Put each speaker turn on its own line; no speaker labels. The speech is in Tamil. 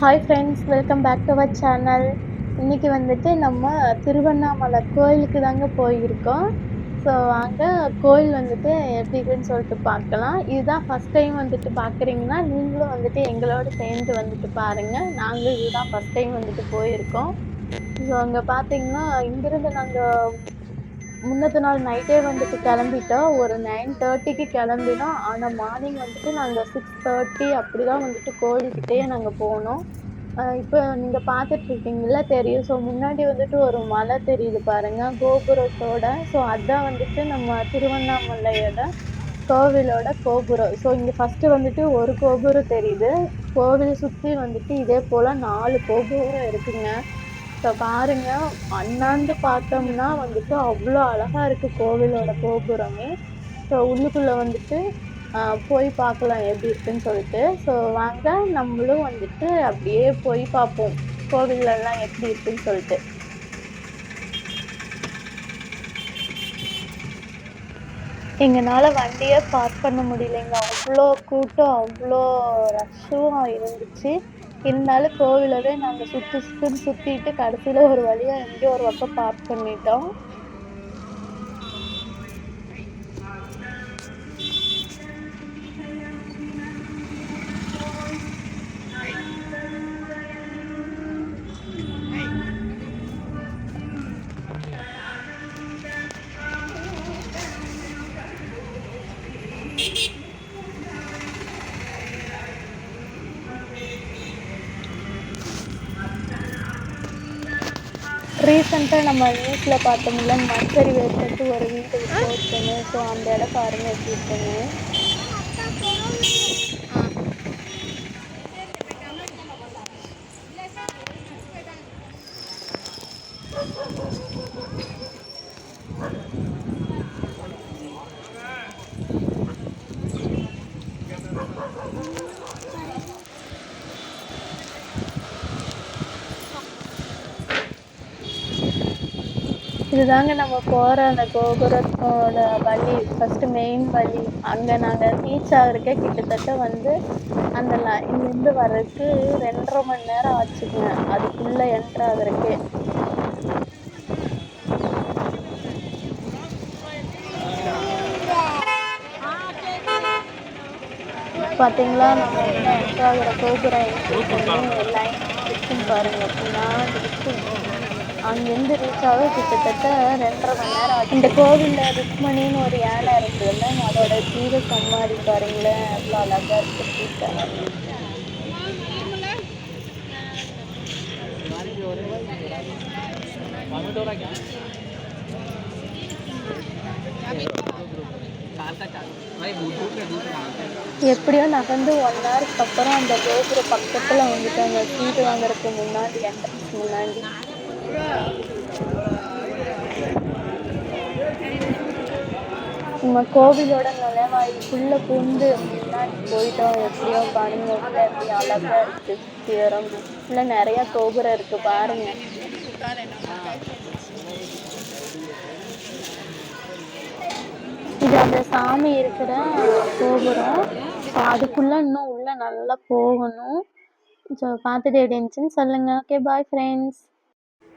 Hi friends welcome back to our channel இன்றைக்கி வந்துட்டு நம்ம திருவண்ணாமலை கோயிலுக்கு தாங்க போயிருக்கோம். ஸோ அங்கே கோயில் வந்துட்டு எப்படி இருக்குன்னு சொல்லிட்டு பார்க்கலாம். இதுதான் ஃபஸ்ட் டைம் வந்துட்டு பார்க்குறீங்கன்னா நீங்களும் வந்துட்டு எங்களோட சேர்ந்து வந்துட்டு பாருங்கள் நாங்களும் இதுதான் ஃபஸ்ட் டைம் வந்துட்டு போயிருக்கோம். ஸோ அங்கே பார்த்தீங்கன்னா இங்கேருந்து நாங்கள் முன்னத்து நாள் நைட்டே வந்துட்டு கிளம்பிட்டோம் ஒரு நைன் தேர்ட்டிக்கு கிளம்பினோம் ஆனால் மார்னிங் வந்துட்டு நாங்கள் சிக்ஸ் தேர்ட்டி அப்படி தான் வந்துட்டு கோயில்கிட்டயே நாங்கள் போனோம். இப்போ நீங்கள் பார்த்துட்ருக்கீங்கள தெரியும். ஸோ முன்னாடி வந்துட்டு ஒரு மலை தெரியுது பாருங்கள் கோபுரத்தோட. ஸோ அதுதான் வந்துட்டு நம்ம திருவண்ணாமலையோட கோவிலோட கோபுரம். ஸோ இங்கே ஃபஸ்ட்டு வந்துட்டு ஒரு கோபுரம் தெரியுது. கோவில் சுற்றி வந்துட்டு இதே போல் நாலு கோபுரம் இருக்குங்க. இப்போ பாருங்க அண்ணாந்து பார்த்தோம்னா வந்துட்டு அவ்வளோ அழகாக இருக்குது கோவிலோட கோபுரமே. ஸோ உள்ளுக்குள்ளே வந்துட்டு போய் பார்க்கலாம் எப்படி இருக்குன்னு சொல்லிட்டு. ஸோ வாங்க நம்மளும் வந்துட்டு அப்படியே போய் பார்ப்போம். கோவிலெல்லாம் எப்படி இருக்குன்னு சொல்லிட்டு. எங்களால் வண்டியை பார்க் பண்ண முடியலைங்க. அவ்வளோ கூட்டம் அவ்வளோ ரஷ்ஷும் இருந்துச்சு. இருந்தாலும் கோவிலவே நாங்கள் சுற்றி சுற்றி சுற்றிட்டு கடைசியில் ஒரு வழியாக எங்கேயோ ஒரு பக்கம் பார்க் பண்ணிட்டோம். ரீசெண்டாக நம்ம நியூஸில் பார்த்தோம்ல மண்சரிவு ஏற்பட்டு ஒரு வீடு போச்சுன்னு ஸோ அந்த இடம் பாருங்கள் எப்படி இருக்குன்னு. இதுதாங்க நம்ம போகிற அந்த கோபுரத்தோட வழி ஃபஸ்ட்டு மெயின் வழி. அங்கே நாங்கள் ரீச் ஆகிறதுக்கே கிட்டத்தட்ட வந்து அந்த இங்கேருந்து வர்றதுக்கு ரெண்டரை மணி நேரம் ஆச்சுங்க. அதுக்குள்ளே என்ட்ரு ஆகிறதுக்கே. பார்த்தீங்களா நம்ம வந்து என்ட்ரு ஆகிற கோபுரம்? லைன் இருக்குன்னு பாருங்கள் அப்படின்னா இருக்கு அங்கேருந்து ரீச் ஆக கிட்டத்தட்ட ரெண்டரை மணி நேரம் ஆச்சு. இந்த கோவிலில் ருக்மணின்னு ஒரு யானை இருக்குதுல்ல அதோட தீர சம்மாரி பாருங்களேன் அவ்வளோ அழகாக இருக்குது எப்படியோ நகர்ந்து ஒன் ஹவருக்கு அப்புறம் அந்த கோபுர பக்கத்தில் வந்துட்டு அந்த சீட்டு வாங்குறதுக்கு முன்னாடி என்ட்ரன்ஸ் முன்னாடி. நம்ம கோவிலோட நுழைவாயிலுக்குள்ளே பூந்து முன்னாடி போயிட்டோம். எப்படியோ பாருங்க உள்ள எப்படி அழகாக இருக்குது சுற்றி உள்ள நிறையா கோபுரம் இருக்குது பாருங்க. இது அந்த சாமி இருக்கிற கோபுரம். ஸோ அதுக்குள்ளே இன்னும் உள்ளே நல்லா போகணும். ஸோ பார்த்துட்டு எப்படி இருந்துச்சுன்னு சொல்லுங்கள் okay bye friends